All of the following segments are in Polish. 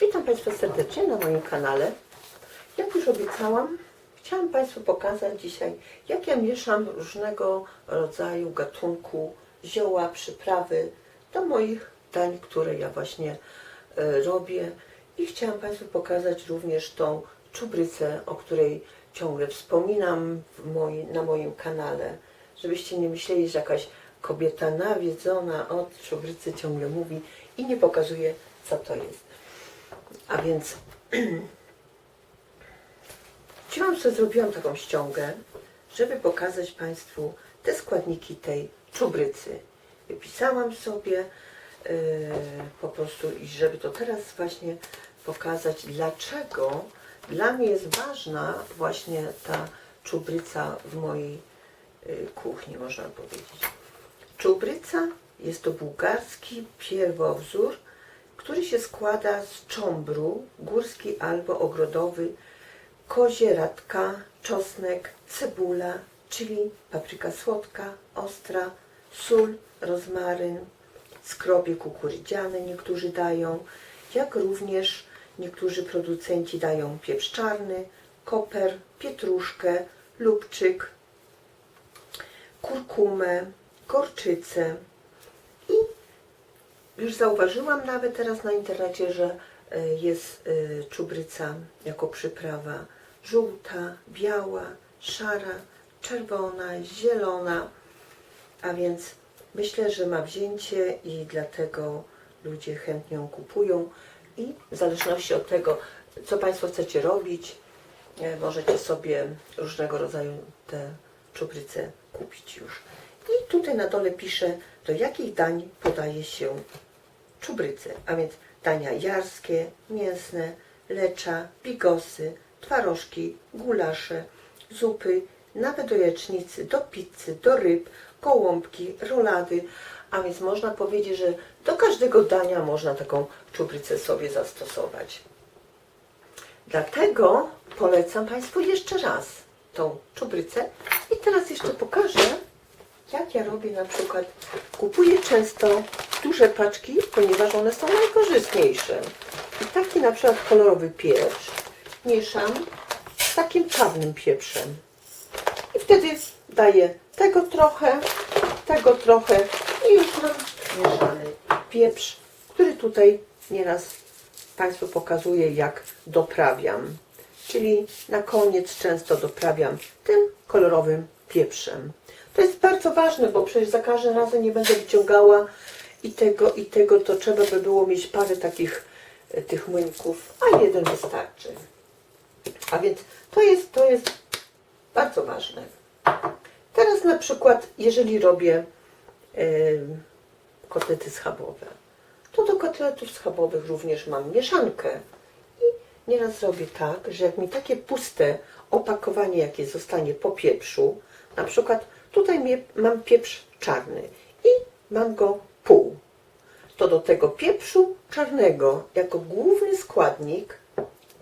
Witam Państwa serdecznie na moim kanale. Jak już obiecałam, chciałam Państwu pokazać dzisiaj, jak ja mieszam różnego rodzaju gatunku zioła, przyprawy do moich dań, które ja właśnie e, robię. I chciałam Państwu pokazać również tą czubrycę, o której ciągle wspominam moi, na moim kanale. Żebyście nie myśleli, że jakaś kobieta nawiedzona od czubrycy ciągle mówi i nie pokazuje, co to jest. A więc Chciałam sobie, zrobiłam taką ściągę, żeby pokazać Państwu te składniki tej czubrycy. Wypisałam sobie yy, po prostu i żeby to teraz właśnie pokazać, dlaczego dla mnie jest ważna właśnie ta czubryca w mojej yy, kuchni, można powiedzieć. Czubryca jest to bułgarski pierwowzór, który się składa z cząbru, górski albo ogrodowy, kozie radka, czosnek, cebula, czyli papryka słodka, ostra, sól, rozmaryn, skrobie kukurydziane niektórzy dają, jak również niektórzy producenci dają pieprz czarny, koper, pietruszkę, lubczyk, kurkumę, gorczycę i już zauważyłam nawet teraz na internecie, że e, jest e, czubryca jako przyprawa. Żółta, biała, szara, czerwona, zielona, a więc myślę, że ma wzięcie i dlatego ludzie chętnie ją kupują. I w zależności od tego, co Państwo chcecie robić, e, możecie sobie różnego rodzaju te czubryce kupić już. Tutaj na dole pisze, do jakich dań podaje się czubrycę, a więc dania jarskie, mięsne, lecza, bigosy, twarożki, gulasze, zupy, nawet do jajecznicy, do pizzy, do ryb, gołąbki, rolady, a więc można powiedzieć, że do każdego dania można taką czubrycę sobie zastosować. Dlatego polecam Państwu jeszcze raz tą czubrycę. I teraz jeszcze pokażę, jak ja robię na przykład, kupuję często duże paczki, ponieważ one są najkorzystniejsze. I taki na przykład kolorowy pieprz mieszam z takim czarnym pieprzem. I wtedy daję tego trochę, tego trochę i już mam mieszany pieprz, który tutaj nieraz Państwu pokazuję, jak doprawiam. Czyli na koniec często doprawiam tym kolorowym pieprzem. To jest bardzo ważne, bo przecież za każdym razem nie będę wyciągała i tego, i tego, to trzeba by było mieć parę takich e, tych młynków, a jeden wystarczy. A więc to jest, to jest bardzo ważne. Teraz na przykład, jeżeli robię e, kotlety schabowe, to do kotletów schabowych również mam mieszankę. I nieraz robię tak, że jak mi takie puste opakowanie, jakie zostanie po pieprzu, na przykład tutaj mam pieprz czarny i mam go pół, to do tego pieprzu czarnego jako główny składnik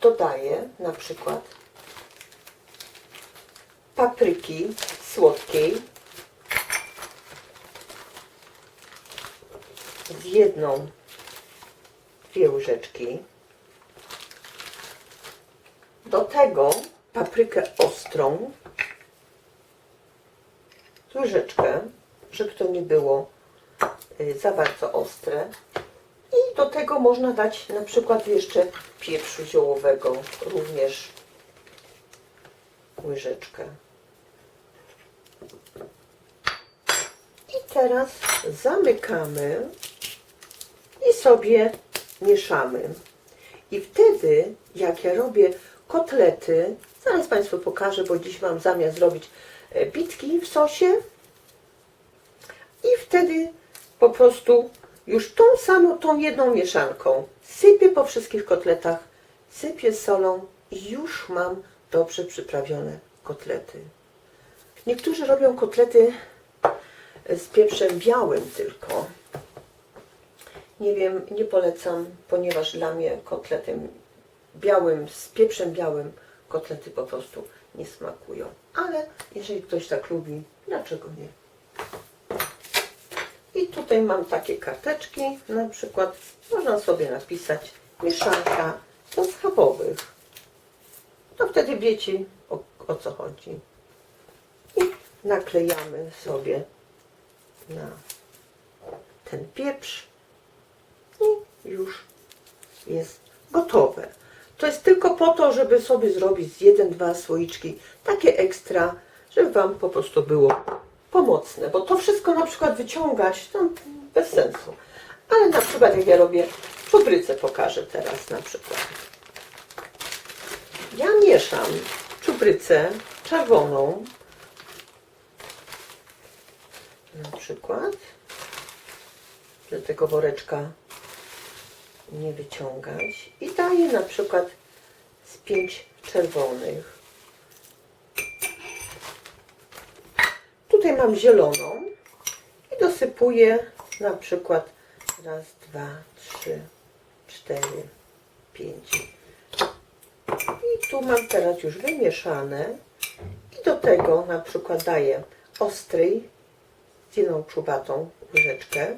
dodaję na przykład papryki słodkiej z jedną, dwie łyżeczki. Do tego paprykę ostrą, łyżeczkę, żeby to nie było y, za bardzo ostre. I do tego można dać na przykład jeszcze pieprzu ziołowego, również łyżeczkę. I teraz zamykamy i sobie mieszamy. I wtedy, jak ja robię kotlety, zaraz Państwu pokażę, bo dziś mam zamiar zrobić e, bitki w sosie. I wtedy po prostu już tą samą, tą jedną mieszanką sypię po wszystkich kotletach, sypię solą i już mam dobrze przyprawione kotlety. Niektórzy robią kotlety z pieprzem białym tylko. Nie wiem, nie polecam, ponieważ dla mnie kotletem białym, z pieprzem białym kotlety po prostu nie smakują. Ale jeżeli ktoś tak lubi, dlaczego nie? I tutaj mam takie karteczki, na przykład można sobie napisać, mieszanka do schabowych. To wtedy wiecie o, o co chodzi. I naklejamy sobie na ten pieprz i już jest gotowe. To jest tylko po to, żeby sobie zrobić jeden, dwa słoiczki, takie ekstra, żeby Wam po prostu było pomocne, bo to wszystko na przykład wyciągać, to bez sensu. Ale na przykład jak ja robię czubrycę, pokażę teraz na przykład. Ja mieszam czubrycę czerwoną, na przykład, do tego woreczka nie wyciągać i daję na przykład z pięć czerwonych. Tutaj mam zieloną i dosypuję na przykład raz, dwa, trzy, cztery, pięć. I tu mam teraz już wymieszane i do tego na przykład daję ostrej z jedną czubatą łyżeczkę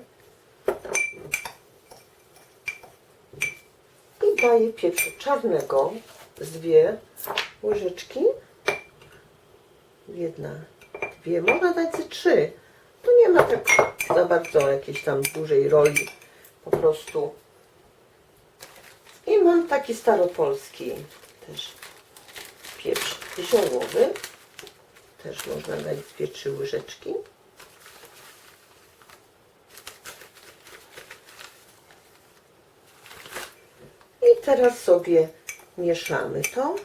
i daję pieprzu czarnego z dwie łyżeczki. Jedna, dwie, można dać ze trzy. To nie ma tak za bardzo jakiejś tam dużej roli. Po prostu. I mam taki staropolski też pieprz ziołowy. Też można dać dwie, trzy łyżeczki. Teraz sobie mieszamy to.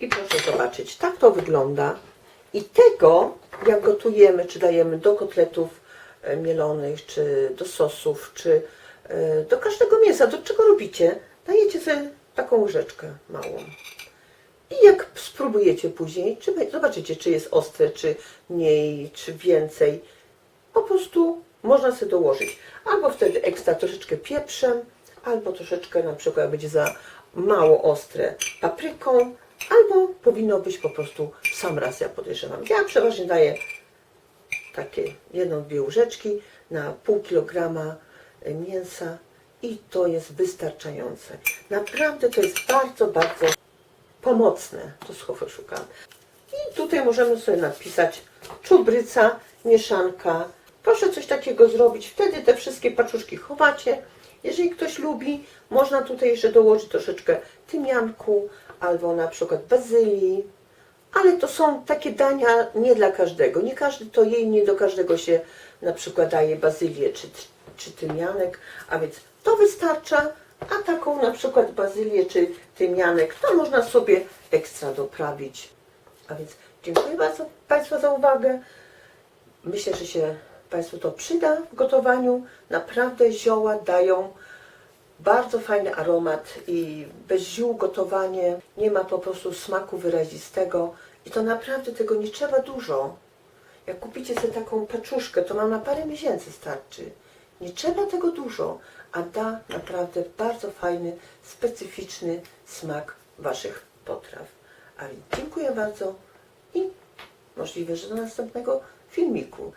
I proszę zobaczyć, tak to wygląda. I tego, jak gotujemy, czy dajemy do kotletów e, mielonych, czy do sosów, czy e, do każdego mięsa, do czego robicie, dajecie sobie taką łyżeczkę małą. I jak spróbujecie później, czy zobaczycie, czy jest ostre, czy mniej, czy więcej, po prostu można sobie dołożyć. Albo wtedy ekstra troszeczkę pieprzem, albo troszeczkę na przykład będzie za mało ostre papryką, albo powinno być po prostu w sam raz, ja podejrzewam. Ja przeważnie daję takie jedną, dwie łyżeczki na pół kilograma e, mięsa i to jest wystarczające. Naprawdę to jest bardzo, bardzo pomocne, to słowo szukam. I tutaj możemy sobie napisać czubryca, mieszanka. Proszę coś takiego zrobić, wtedy te wszystkie paczuszki chowacie. Jeżeli ktoś lubi, można tutaj jeszcze dołożyć troszeczkę tymianku albo na przykład bazylii. Ale to są takie dania nie dla każdego. Nie każdy to je i nie do każdego się na przykład daje bazylię czy, czy tymianek, a więc to wystarcza, a taką na przykład bazylię czy tymianek to można sobie ekstra doprawić. A więc dziękuję bardzo Państwu za uwagę. Myślę, że się Państwu to przyda w gotowaniu. Naprawdę zioła dają bardzo fajny aromat i bez ziół gotowanie nie ma po prostu smaku wyrazistego i to naprawdę tego nie trzeba dużo. Jak kupicie sobie taką paczuszkę, to nam na parę miesięcy starczy. Nie trzeba tego dużo, a da naprawdę bardzo fajny, specyficzny smak Waszych potraw. A więc dziękuję bardzo i możliwe, że do następnego filmiku.